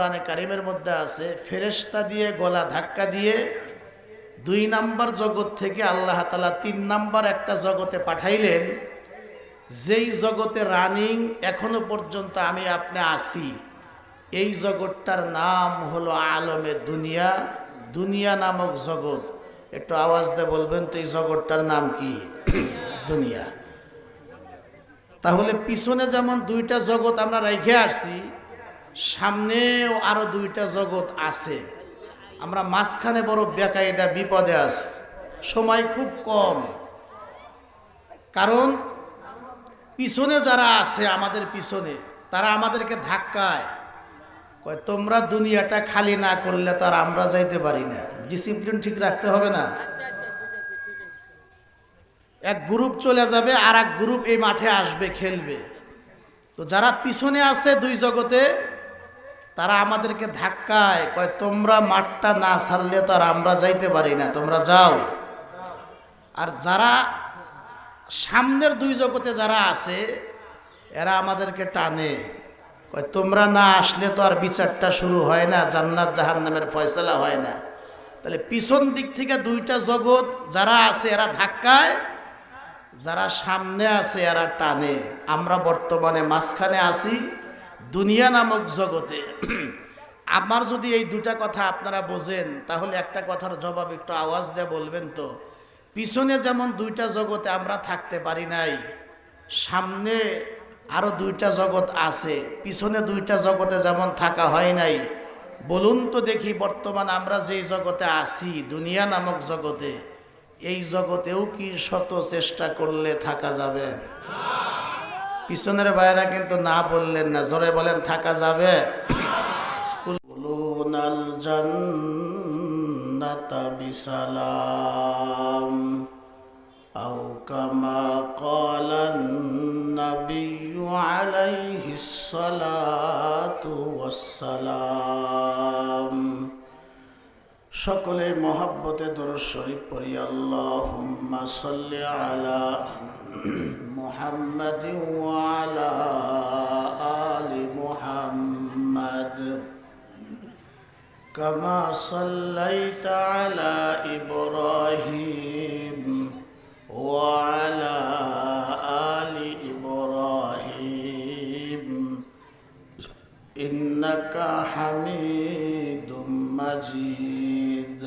কোরআনে কারিমের মধ্যে আছে ফেরেস্তা দিয়ে গলা ধাক্কা দিয়ে দুই নাম্বার জগৎ থেকে আল্লাহ তালা তিন নাম্বার একটা জগতে পাঠাইলেন, যেই জগতে রানিং এখনও পর্যন্ত আমি আপনি আসি এই জগৎটার নাম হলো আলমে দুনিয়া দুনিয়া নামক জগৎ। একটু আওয়াজ দিয়ে বলবেন তো এই জগৎটার নাম কি? দুনিয়া। তাহলে পিছনে যেমন দুইটা জগৎ আমরা রেখে আসছি সামনেও আরও দুইটা জগৎ আছে। আমরা মাঝখানে বড় বেকায়দা বিপদে আছি। সময় খুব কম। কারণ পিছনে যারা আছে আমাদের পিছনে, তারা আমাদেরকে ধাক্কায়। কয়, তোমরা দুনিয়াটা খালি না করলে তো আর আমরা যাইতে পারি না। ডিসিপ্লিন ঠিক রাখতে হবে না। এক গ্রুপ চলে যাবে আর এক গ্রুপ এই মাঠে আসবে, খেলবে। তো যারা পিছনে আছে দুই জগতে তারা আমাদেরকে ধাক্কায়, কয়, তোমরা মাঠটা না ছাড়লে তো আর আমরা যাইতে পারি না, তোমরা যাও। আর যারা সামনের দুই জগতে যারা আছে, এরা আমাদেরকে টানে। কয়, তোমরা না আসলে তো আর বিচারটা শুরু হয় না, জান্নাত জাহান্নামের ফয়সলা হয় না। তাহলে পিছন দিক থেকে দুইটা জগৎ যারা আছে, এরা ধাক্কায়, যারা সামনে আছে, এরা টানে। আমরা বর্তমানে মাঝখানে আছি দুনিয়া নামক জগতে। আমার যদি এই দুটা কথা আপনারা বোঝেন, তাহলে একটা কথার জবাব একটু আওয়াজ দিয়ে বলবেন তো। পিছনে যেমন দুইটা জগতে আমরা থাকতে পারি নাই, সামনে আরও দুইটা জগৎ আছে। পিছনে দুইটা জগতে যেমন থাকা হয় নাই, বলুন তো দেখি বর্তমান আমরা যেই জগতে আছি, দুনিয়া নামক জগতে, এই জগতেও কি শত চেষ্টা করলে থাকা যাবে? পিছনের ভাইরা কিন্তু না বললেন না জোরে বলেন থাকা যাবে কুলুনাল জান্নাতা বিসালাম أو كما قال النبي عليه الصلاة والسلام সকলে মহাব্বতে শরীফ পড়ি। আল্লাহুম্মা সাল্লি আলা আলা মুহাম্মাদ। কামা সাল্লাইতা আলা ইব্রাহিম ওয়া আলি ইব্রাহিম। ইন্নাকা হামিদুম মাজিদ।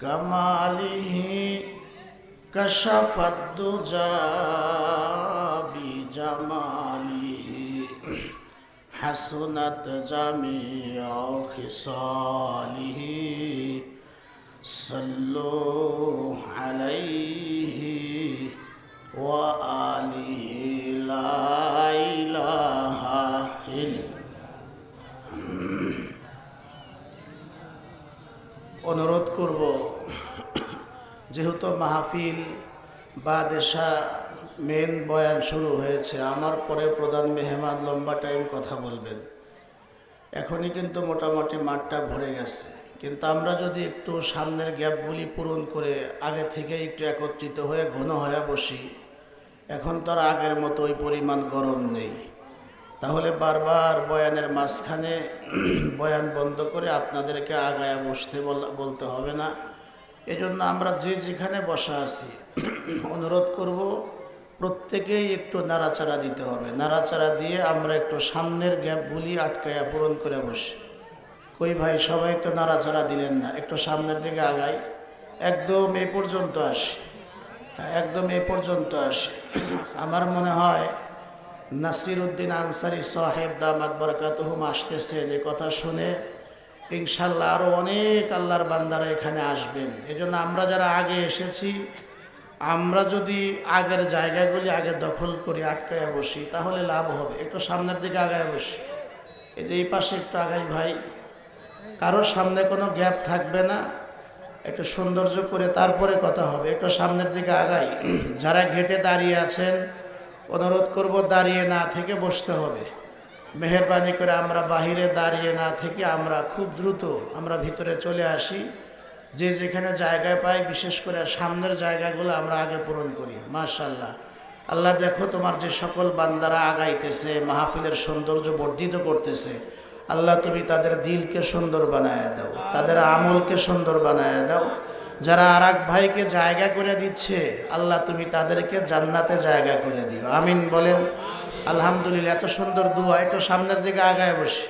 بكماله كشف الدجى بجماله حسنت جميع خصاله صلوا عليه وآله لا إله إلا অনুরোধ করব যেহেতু মাহফিল বা দেশা মেন বয়ান শুরু হয়েছে, আমার পরে প্রধান মেহমান লম্বা টাইম কথা বলবেন। এখনই কিন্তু মোটামুটি মাঠটা ভরে গেছে। কিন্তু আমরা যদি একটু সামনের গ্যাপগুলি পূরণ করে আগে থেকে একটু একত্রিত হয়ে ঘন হয়ে বসি, এখন তো আর আগের মতো ওই পরিমাণ গরম নেই। তাহলে বারবার বয়ানের মাঝখানে বয়ান বন্ধ করে আপনাদেরকে আগায়া বসতে বলতে হবে না। এজন্য আমরা যে যেখানে বসা আছি, অনুরোধ করব প্রত্যেকেই একটু নাড়াচাড়া দিতে হবে। নাড়াচাড়া দিয়ে আমরা একটু সামনের গ্যাপগুলি আটকায়া পূরণ করে বসি। কই ভাই, সবাই তো নাড়াচাড়া দিলেন না, একটু সামনের দিকে আগাই। একদম এ পর্যন্ত আসি। একদম এ পর্যন্ত আসি। আমার মনে হয় নাসির উদ্দিন আনসারি সাহেব দামাত বরকাতহুম আসতেছেন, এ কথা শুনে ইনশাল্লাহ আরও অনেক আল্লাহর বান্দারা এখানে আসবেন। এজন্য আমরা যারা আগে এসেছি, আমরা যদি আগের জায়গাগুলি আগে দখল করি, আটকায় বসি, তাহলে লাভ হবে। একটু সামনের দিকে আগায় বসি। এই যে এই পাশে একটু আগাই ভাই। কারোর সামনে কোনো গ্যাপ থাকবে না। একটু সৌন্দর্য করে তারপরে কথা হবে। একটু সামনের দিকে আগাই। যারা ঘেটে দাঁড়িয়ে আছেন, অনুরোধ করব দাঁড়িয়ে না থেকে বসতে হবে। মেহরবানি করে আমরা বাহিরে দাঁড়িয়ে না থেকে আমরা খুব দ্রুত আমরা ভিতরে চলে আসি। যে যেখানে জায়গায় পাই, বিশেষ করে সামনের জায়গাগুলো আমরা আগে পূরণ করি। মাশাল্লাহ আল্লাহ দেখো তোমার যে সকল বান্দারা আগাইতেছে, মাহফিলের সৌন্দর্য বর্ধিত করতেছে, আল্লাহ তুমি তাদের দিলকে সুন্দর বানায় দাও, তাদের আমলকে সুন্দর বানায় দাও। যারা আর ভাইকে জায়গা করে দিচ্ছে, আল্লাহ তুমি তাদেরকে জান্নাতে জায়গা করে দিও। আমিন বলেন। আলহামদুলিল্লাহ, এত সুন্দর দোয়া, একটু সামনের দিকে আগায় বসি।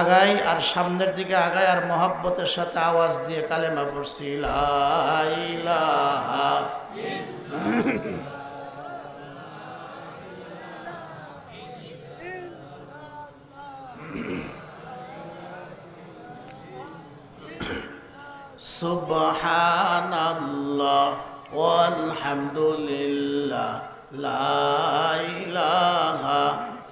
আগাই আর সামনের দিকে আগাই আর মহাব্বতের সাথে আওয়াজ দিয়ে কালেমা পড়ছি সুবহানাল্লাহ, ওয়ালহামদুলিল্লাহ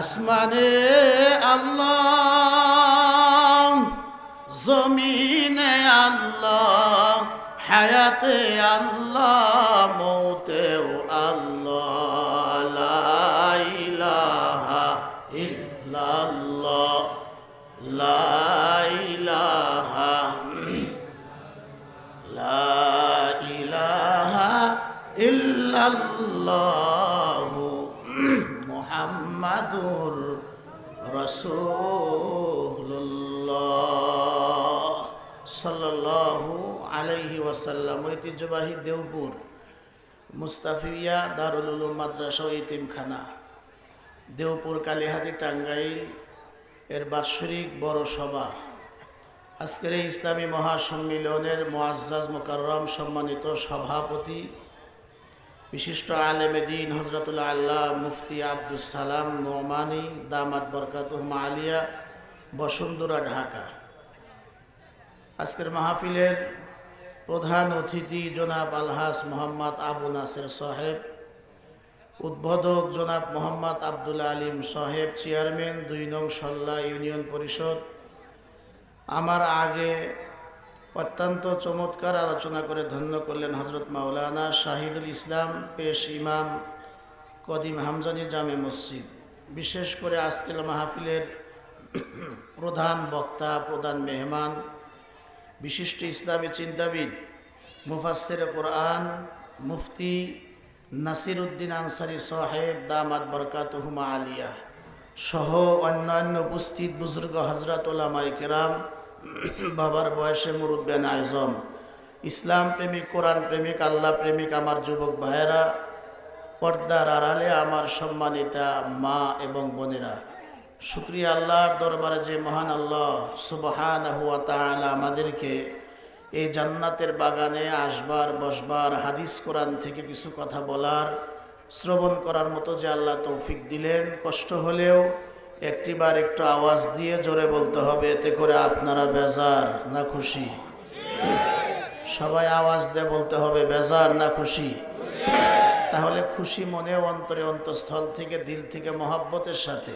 আসমানে আল্লাহ জমিনে আল্লাহ হায়াতে আল্লাহ মৌতেও আল্লাহ ইলাহা ইল্লাল্লাহ লা ইলাহা লা মুহাম্মাদুর রাসূলুল্লাহ সাল্লাল্লাহু আলাইহি ওয়াসাল্লাম, ঐতিহ্যবাহী দেওপুর মুস্তাফিয়া দারুল উলুম মাদ্রাসা ইতিমখানা দেওপুর কালীহাতি টাঙ্গাইল এর বাৎসরিক বড় সভা। আজকের এই ইসলামী মহাসম্মিলনের মোয়াজ্জাজ মোকাররম সম্মানিত সভাপতি বিশিষ্ট আলেমে দিন হজরতুল্লাহ আল্লাহ মুফতি আব্দুল সালাম নোমানি, দামাত বরকাতুহমা আলিয়া বসুন্ধরা, ঢাকা। আজকের মাহফিলের প্রধান অতিথি জনাব আলহাস মোহাম্মদ আবু নাসের সাহেব, উদ্বোধক জনাব মোহাম্মদ আব্দুল আলিম সাহেব, চেয়ারম্যান দুই নং সল্লা ইউনিয়ন পরিষদ। আমার আগে অত্যন্ত চমৎকার আলোচনা করে ধন্য করলেন হজরত মাওলানা শাহিদুল ইসলাম পেশ ইমাম কদিম হামজানি জামে মসজিদ। বিশেষ করে আজকের মাহফিলের প্রধান বক্তা, প্রধান মেহমান, বিশিষ্ট ইসলামী চিন্তাবিদ মুফাসের কোরআন, মুফতি নাসির উদ্দিন আনসারি সাহেব, দামাত বরকাতহুমা আলিয়া সহ অন্যান্য উপস্থিত বুজুর্গ হজরত ওলামাই কেরাম বাবার বয়সে মুরব্বেন আজম ইসলাম প্রেমিক, কোরআন প্রেমিক, আল্লাহ প্রেমিক আমার যুবক ভাইয়েরা, পর্দার আড়ালে আমার সম্মানিতা মা এবং বোনেরা। শুক্রিয়া আল্লাহর দরবারে যে মহান আল্লাহ সুবহান হুয়া তাআলা আমাদেরকে এই জান্নাতের বাগানে আসবার, বসবার, হাদিস কোরআন থেকে কিছু কথা বলার, শ্রবণ করার মতো যে আল্লাহ তৌফিক দিলেন, কষ্ট হলেও একটিবার একটু আওয়াজ দিয়ে জোরে বলতে হবে, এতে করে আপনারা বেজার না খুশি। সবাই আওয়াজ দিয়ে বলতে হবে, বেজার না খুশি। তাহলে খুশি মনে অন্তরে অন্তঃস্থল থেকে, দিল থেকে, মহাব্বতের সাথে।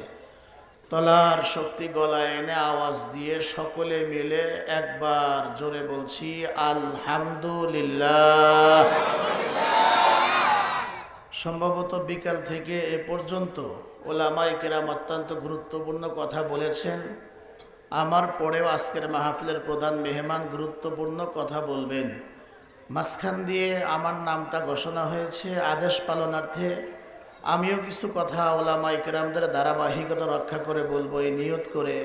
তলার শক্তি গলায় এনে আওয়াজ দিয়ে সকলে মিলে একবার জোরে বলছি, আলহামদুলিল্লাহ। সম্ভবত বিকাল থেকে এ পর্যন্ত ওলামাই কেরাম অত্যন্ত গুরুত্বপূর্ণ কথা বলেছেন। আমার পরেও আজকের মাহফিলের প্রধান মেহমান গুরুত্বপূর্ণ কথা বলবেন। মাঝখান দিয়ে আমার নামটা ঘোষণা হয়েছে আদেশ পালনার্থে। আমিও কিছু কথা ওলামাই কেরামদের ধারাবাহিকতা রক্ষা করে বলব, এই নিয়ত করে।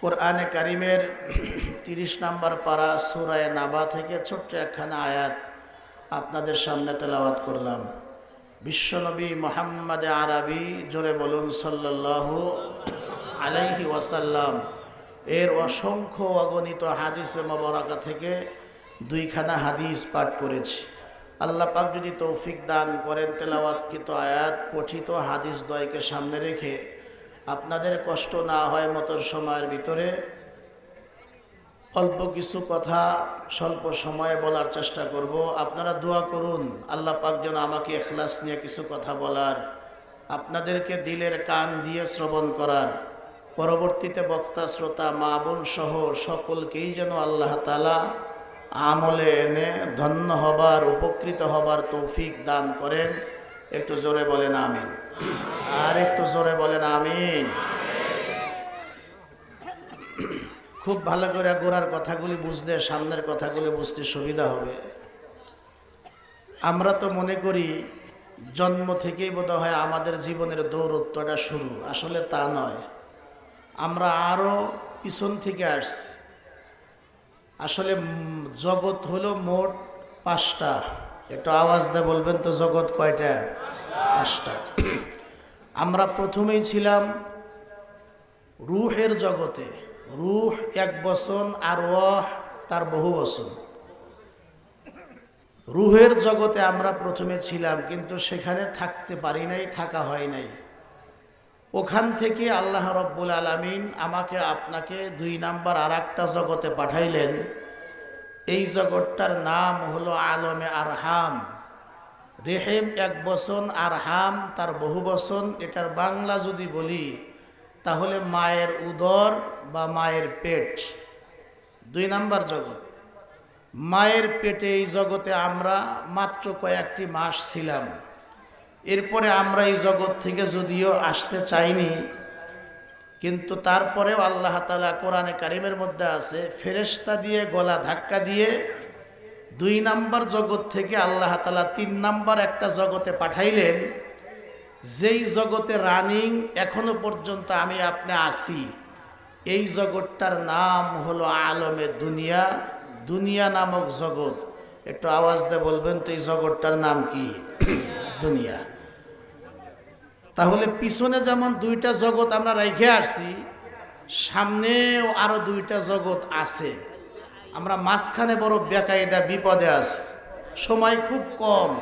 কোরআনে কারিমের তিরিশ নাম্বার পাড়া সুরায় নাবা থেকে ছোট্ট একখানা আয়াত আপনাদের সামনে তেলাওয়াত করলাম। বিশ্বনবী মোহাম্মদ আরবি জোরে বলুন সাল্লাল্লাহু আলাইহি ওয়াসাল্লাম। এর অসংখ্য অগণিত হাদিসে মবরাকা থেকে দুইখানা হাদিস পাঠ করেছি। আল্লাহ পাক যদি তৌফিক দান করেন, তেলাওয়াতকৃত আয়াত, পঠিত হাদিস দয়কে সামনে রেখে আপনাদের কষ্ট না হয় মতোর সময়ের ভিতরে অল্প কিছু কথা স্বল্প সময়ে বলার চেষ্টা করব। আপনারা দোয়া করুন, আল্লাহ পাক যেন আমাকে এখলাস নিয়ে কিছু কথা বলার, আপনাদেরকে দিলের কান দিয়ে শ্রবণ করার, পরবর্তীতে বক্তা, শ্রোতা, মা বোন সহ সকলকেই যেন আল্লাহ তালা আমলে এনে ধন্য হবার, উপকৃত হবার তৌফিক দান করেন। একটু জোরে বলেন আমিন। আর একটু জোরে বলেন আমিন। খুব ভালো করে গোড়ার কথাগুলি বুঝলে, সামনের কথাগুলি বুঝতে সুবিধা হবে। আমরা তো মনে করি, জন্ম থেকেই বোধ হয় আমাদের জীবনের দৌরত্বটা শুরু। আসলে তা নয়। আমরা আরও পিছন থেকে আসছি। আসলে জগৎ হলো মোট পাঁচটা। একটু আওয়াজ দিয়ে বলবেন তো, জগৎ কয়টা? পাঁচটা। আমরা প্রথমেই ছিলাম রুহের জগতে। রুহ এক বচন আর ওয়াহ তার বহু বচন। রুহের জগতে আমরা প্রথমে ছিলাম, কিন্তু সেখানে থাকতে পারি নাই, থাকা হয় নাই। ওখান থেকে আল্লাহ রব্বুল আলমিন আমাকে আপনাকে দুই নাম্বার আর একটা জগতে পাঠাইলেন। এই জগৎটার নাম হলো আলমে আরহাম। রেহেম এক বচন আর হাম তার বহু বচন। এটার বাংলা যদি বলি, তাহলে মায়ের উদর বা মায়ের পেট। দুই নাম্বার জগৎ। মায়ের পেটে এই জগতে আমরা মাত্র কয়েকটি মাস ছিলাম। এরপরে আমরা এই জগৎ থেকে যদিও আসতে চাইনি, কিন্তু তারপরেও আল্লাহ তালা কোরআনে কারিমের মধ্যে আছে ফেরেস্তা দিয়ে গলা ধাক্কা দিয়ে দুই নাম্বার জগৎ থেকে আল্লাহ তালা তিন নাম্বার একটা জগতে পাঠাইলেন, যেই জগতে রানিং এখনও পর্যন্ত আমি আপনি আসি এই জগৎটার নাম হলো আলমে দুনিয়া দুনিয়া নামক জগৎ। একটু আওয়াজ দিয়ে বলবেন তো এই জগৎটার নাম কি? দুনিয়া। তাহলে পিছনে যেমন দুইটা জগৎ আমরা রেখে আসছি, সামনেও আরও দুইটা জগৎ আছে। আমরা মাঝখানে বড় বেকায়দা বিপদে আছি। সময় খুব কম।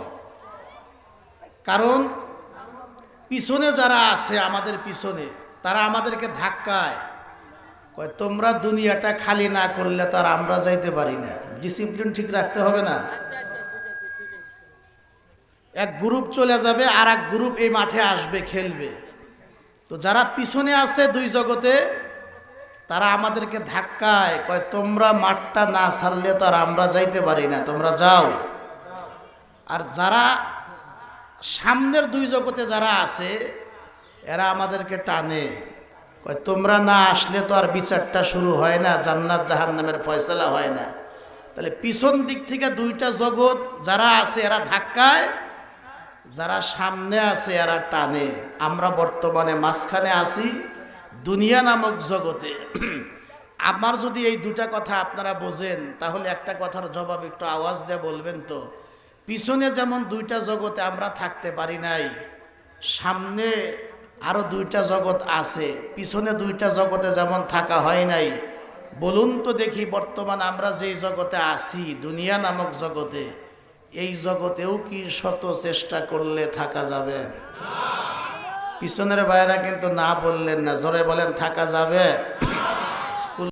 কারণ পিছনে যারা আছে আমাদের পিছনে, তারা আমাদেরকে ধাক্কায়। কয়, তোমরা দুনিয়াটা খালি না করলে তো আর আমরা যাইতে পারি না। ডিসিপ্লিন ঠিক রাখতে হবে না। এক গ্রুপ চলে যাবে আর এক গ্রুপ এই মাঠে আসবে, খেলবে। তো যারা পিছনে আছে দুই জগতে, তারা আমাদেরকে ধাক্কায়, কয়, তোমরা মাঠটা না ছাড়লে তো আর আমরা যাইতে পারি না, তোমরা যাও। আর যারা সামনের দুই জগতে যারা আছে, এরা আমাদেরকে টানে। তোমরা না আসলে তো আর বিচারটা শুরু হয় না, জান্নাত জাহান নামের ফয়সলা হয় না। তাহলে পিছন দিক থেকে দুইটা জগৎ যারা আছে, এরা ধাক্কায়, যারা সামনে আছে, এরা টানে। আমরা বর্তমানে মাঝখানে আছি, দুনিয়া নামক জগতে। আমার যদি এই দুটা কথা আপনারা বোঝেন, তাহলে একটা কথার জবাব একটু আওয়াজ দিয়ে বলবেন তো। পিছনে যেমন দুইটা জগতে আমরা থাকতে পারি নাই, সামনে আরও দুইটা জগৎ আছে। পিছনে দুইটা জগতে যেমন থাকা হয় নাই, বলুন তো দেখি বর্তমান আমরা যেই জগতে আছি, দুনিয়া নামক জগতে, এই জগতেও কি শত চেষ্টা করলে থাকা যাবে? পিছনের বাইরা কিন্তু না বললেন না, জোরে বলেন, থাকা যাবে?